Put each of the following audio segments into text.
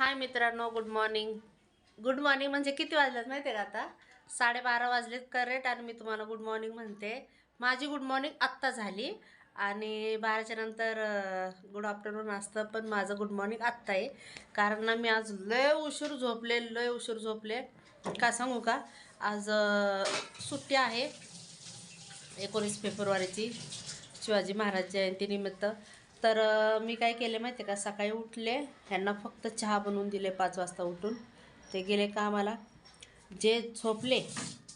हाय मित्रांनो good morning good morning म्हणजे किती वाजल्यात माहिती आहे का आता? साडेबारा वाजलेत करेक्ट आणि मी तुम्हाला गुड मॉर्निंग म्हणते. माझी गुड मॉर्निंग आत्ता झाली. आणि बाराच्या नंतर गुड आफ्टरनून असतं पण माझं गुड मॉर्निंग आत्ता आहे. कारण ना मी आज लय उशीर झोपले लय उशीर झोपले. का सांगू का? आज सुट्टी आहे. एकोणीस फेब्रुवारीची. शिवाजी महाराज जयंतीनिमित्त तर मी काय केले माहिती आहे का? सकाळी उठले ह्यांना फक्त चहा बनवून दिले पाच वाजता उठून. ते गेले कामाला. जे झोपले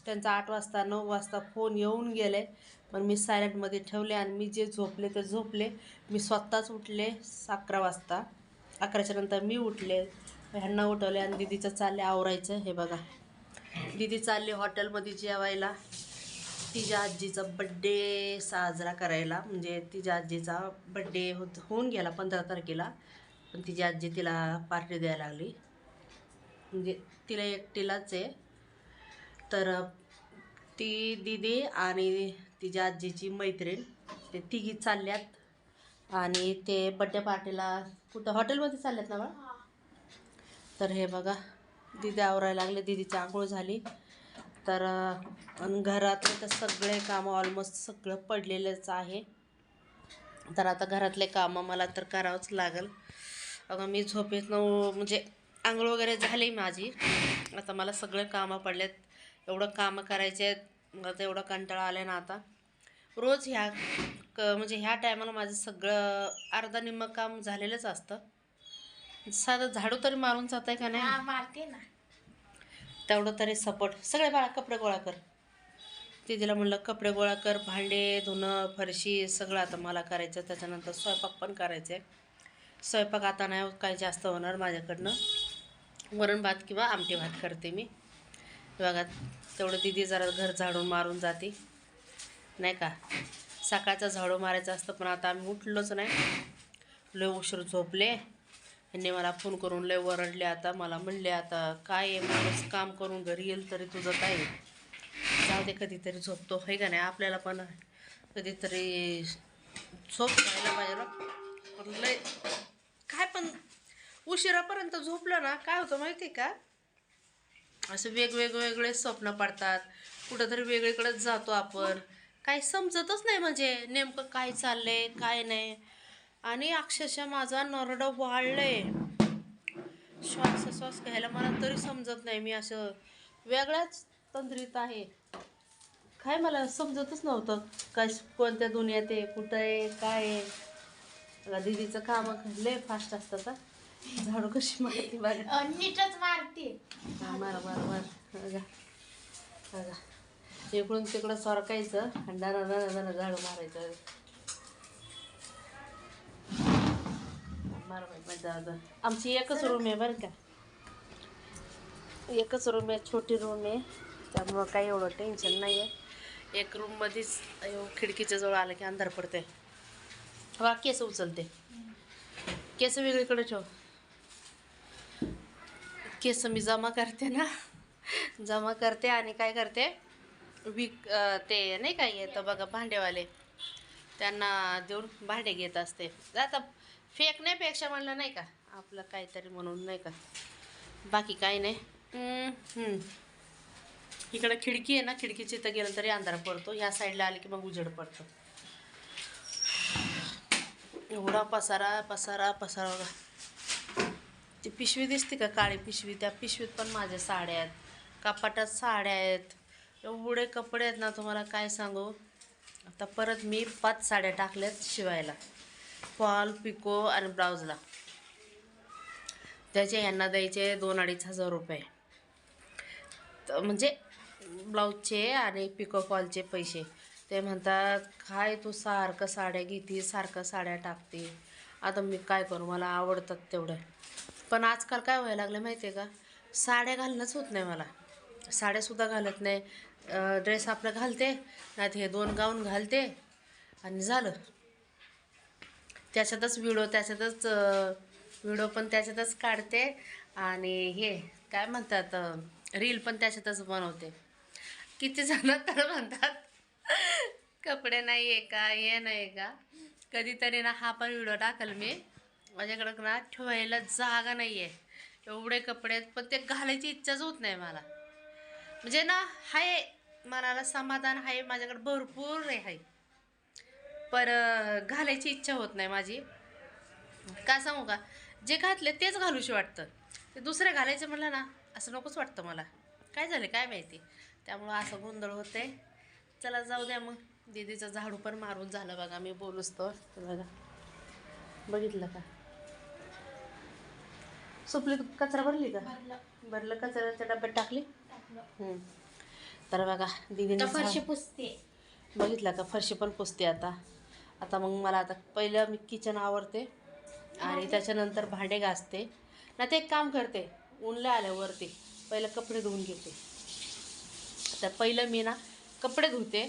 त्यांचा आठ वाजता नऊ वाजता फोन येऊन गेले. पण मी सायलेंटमध्ये ठेवले आणि मी जे झोपले ते झोपले. मी स्वतःच उठले अकरा वाजता. अकराच्या नंतर मी उठले. ह्यांना उठवले आणि दिदीचं चालले आवरायचं. हे बघा. दिदी चालली हॉटेलमध्ये जेवायला. तिच्या आजीचा बड्डे साजरा करायला. म्हणजे तिच्या आजीचा बड्डे होत होऊन गेला पंधरा तारखेला. पण तिची आजी तिला पार्टी द्यायला लागली. म्हणजे तिला एकटीलाच आहे. तर ती दिदी आणि तिच्या आजीची मैत्रीण ते तिघी चालल्यात. आणि ते बड्डे पार्टीला कुठं? हॉटेलमध्ये चालल्यात ना बा? तर हे बघा दिदी आवरायला लागले. दिदीची आंघोळ झाली. तर अन घरातले तर सगळे कामं ऑलमोस्ट सगळं पडलेलंच आहे. तर आता घरातले कामं मला तर करावंच लागेल. अगं मी झोपेत म्हणजे आंघोळ वगैरे झाली माझी. आता मला सगळे कामं पडलेत. एवढं कामं करायचे आहेत. मला तर एवढं कंटाळा आलं ना आता. रोज ह्या क म्हणजे ह्या टायमाला माझं सगळं अर्धा निम्म काम झालेलंच असतं. साधं झाडू तरी मारून जात आहे का नाही? मारते ना. तेवढं तरी सपोर्ट. सगळे बाळा कपडे गोळा कर. दिदीला म्हणलं कपडे गोळा कर भांडे धुणं फरशी सगळं आता मला करायचं त्याच्यानंतर स्वयंपाक पण करायचं आहे स्वयंपाक आता नाही काय जास्त होणार माझ्याकडनं. वरण भात किंवा आमटी भात करते मी. बघा तेवढं दिदी जरा घर झाडून मारून जाते. नाही का? सकाळचं झाडू मारायचं असतं पण आता आम्ही उठलोच नाही. लय उशीर झोपले. यांनी मला फोन करून लय वरडले आता मला म्हणले आता काय आहे माणूस? काम करून घरी येईल तरी तुझं काय? जाऊ दे कधीतरी झोपतो. हे का नाही? आपल्याला पण कधीतरी झोप घ्यायला पाहिजे ना. पण लय काय पण उशिरापर्यंत झोपलं ना काय होतं माहिती का? असं वेगवेगळे स्वप्न पडतात कुठंतरी वेगळीकडेच जातो आपण. काही समजतच नाही म्हणजे नेमकं काय चाललंय काय नाही. आणि अक्षरशः माझा नरडं वाढलंय. श्वास श्वास घ्यायला मला तरी समजत नाही मी असं वेगळ्याच तंद्रीत आहे. काय मला समजतच नव्हतं. काय कोणत्या दुनियात आहे कुठं आहे काय आहे? दीदीचं काम लय फास्ट असतं का झाडू कशी मारते बघा नीटच मारते. मार मार मार. बघा. बघा. इकडून तिकडं सरकायचं आणि दरा दरा झाडू मारायचं. मार बाई, मजा आमची एकच रूम आहे बरं का. एकच रूम आहे छोटी रूम आहे. त्यामुळं काही एवढं टेन्शन नाही आहे एक रूममध्येच अयो, खिडकीच्या जवळ आलं की अंधार पडते वा केस उचलते. केस वेगळीकडे ठेव. केस मी जमा करते ना. जमा करते आणि काय करते? विक ते नाही काय येतं बघा भांडेवाले. त्यांना देऊन भांडे घेत असते. आता फेकण्यापेक्षा म्हणलं नाही का? आपलं काहीतरी म्हणून नाही का? बाकी काही नाही. इकडं खिडकी आहे ना खिडकीची तर गेलं तरी अंधार पडतो. ह्या साईडला आले की मग उजेड पडतो. एवढा पसारा पसारा पसारा बघा. ती पिशवी दिसते का काळी पिशवी? त्या पिशवीत पण माझ्या साड्या आहेत. कपाटात साड्या आहेत. एवढे कपडे आहेत ना तुम्हाला काय सांगू? आता परत मी पाच साड्या टाकल्यात शिवायला. फॉल पिको आणि ब्लाऊजला. त्याचे यांना द्यायचे दोन अडीच हजार रुपये. तर म्हणजे ब्लाऊजचे आणि पिको फॉलचे पैसे. ते म्हणतात काय तू सारखं साड्या घेते सारखं साड्या टाकते आता मी काय करू मला आवडतात तेवढ्या पण आजकाल काय व्हायला लागलं माहिती आहे का? साड्या घालणंच होत नाही मला. साड्यासुद्धा घालत नाही. ड्रेस आपलं घालते नाही हे दोन गाऊन घालते आणि झालं. त्याच्यातच व्हिडिओ त्याच्यातच व्हिडिओ पण त्याच्यातच काढते. आणि हे काय म्हणतात रील पण त्याच्यातच बनवते. किती जण तर म्हणतात कपडे नाही आहे का? हे नाही का? कधीतरी ना हा पण व्हिडिओ टाकल मी. माझ्याकडं ना ठेवायला जागा नाही आहे एवढे कपडे आहेत पण ते घालायची इच्छाच होत नाही मला. म्हणजे ना हाय मनाला समाधान आहे माझ्याकडे भरपूर आहे पर घालायची इच्छा होत नाही माझी. का सांगू का? जे घातले तेच घालूशी वाटतं. ते दुसरे घालायचे म्हणलं ना असं नकोच वाटतं मला. काय झालं काय माहिती? त्यामुळं असं गोंधळ होते. चला जाऊ द्या मग. दीदीचं झाडू पण मारून झालं बघा मी बोलूच तर. ते बघा. बघितलं का? सुपली कचरा भरली का? भरलं. कचऱ्याच्या डब्यात टाकली. तर बघा दीदीने फरशी पुसते. बघितलं का? फरशी पण पुसते आता. आता मग मला आता पहिलं मी किचन आवरते आणि त्याच्यानंतर भांडे घासते. ना ते एक काम करते ऊनला आल्यावरती पहिलं कपडे धुवून घेते. तर पहिलं मी ना कपडे धुते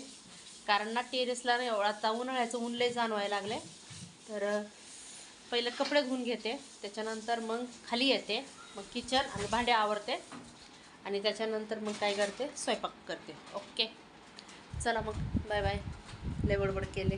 कारण ना टेरेसला नाही एवढं आता उन्हाळ्याचं ऊन लय जाणवायला लागले तर पहिलं कपडे धुवून घेते त्याच्यानंतर मग खाली येते मग किचन आणि भांडे आवरते. आणि त्याच्यानंतर मग काय करते स्वयंपाक करते. ओके? चला मग बाय बाय लय बडबड केले.